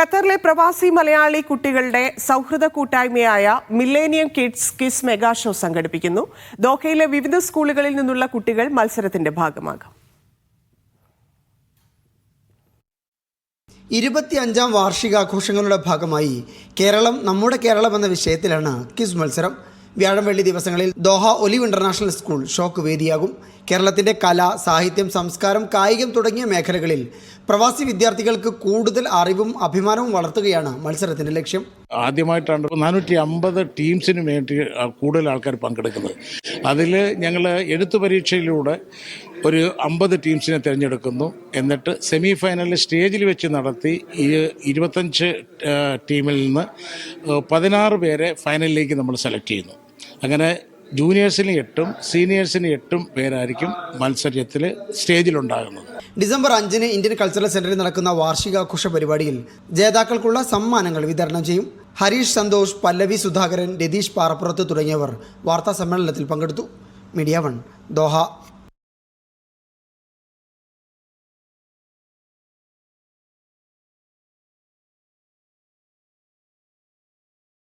ഖത്തറിലെ പ്രവാസി മലയാളി കുട്ടികളുടെ സൗഹൃദ കൂട്ടായ്മയായ millennium kids kiss mega show സംഘടിപ്പിക്കുന്നു. ദോഹയിലെ വിവിധ സ്കൂളുകളിൽ നിന്നുള്ള കുട്ടികൾ മത്സരത്തിന്റെ ഭാഗമാകും. ഇരുപത്തിയഞ്ചാം വാർഷികാഘോഷങ്ങളുടെ ഭാഗമായി കേരളം നമ്മുടെ കേരളം എന്ന വിഷയത്തിലാണ് കിസ് മത്സരം. വ്യാഴം വെള്ളി ദിവസങ്ങളിൽ ദോഹ ഒലിവ് ഇന്റർനാഷണൽ സ്കൂൾ ഷോക്ക് വേദിയാകും. കേരളത്തിന്റെ കല സാഹിത്യം സംസ്കാരം കായികം തുടങ്ങിയ മേഖലകളിൽ പ്രവാസി വിദ്യാർത്ഥികൾക്ക് കൂടുതൽ അറിവും അഭിമാനവും വളർത്തുകയാണ് മത്സരത്തിന്റെ ലക്ഷ്യം. ആദ്യമായിട്ടാണ് നാനൂറ്റി അമ്പത് ടീംസിന് വേണ്ടി കൂടുതൽ ആൾക്കാർ പങ്കെടുക്കുന്നത്. അതിൽ ഞങ്ങൾ എഴുത്തു പരീക്ഷയിലൂടെ ഒരു അമ്പത് ടീംസിനെ തിരഞ്ഞെടുക്കുന്നു. എന്നിട്ട് സെമി ഫൈനലിൽ സ്റ്റേജിൽ വെച്ച് നടത്തി ഈ ഇരുപത്തഞ്ച് ടീമിൽ നിന്ന് പതിനാറ് പേരെ ഫൈനലിലേക്ക് നമ്മൾ സെലക്ട് ചെയ്യുന്നു. അങ്ങനെ ജൂനിയേഴ്സിന് എട്ടും സീനിയേഴ്സിന് എട്ടും പേരായിരിക്കും മത്സരത്തിൽ സ്റ്റേജിലുണ്ടാകുന്നത്. ഡിസംബർ അഞ്ചിന് ഇന്ത്യൻ കൾച്ചറൽ സെന്ററിൽ നടക്കുന്ന വാർഷികാഘോഷ പരിപാടിയിൽ ജേതാക്കൾക്കുള്ള സമ്മാനങ്ങൾ വിതരണം ചെയ്യും. ഹരീഷ് സന്തോഷ് പല്ലവി സുധാകരൻ രതീഷ് പാറപ്പുറത്ത് തുടങ്ങിയവർ വാർത്താ സമ്മേളനത്തിൽ പങ്കെടുത്തു. Media One Doha.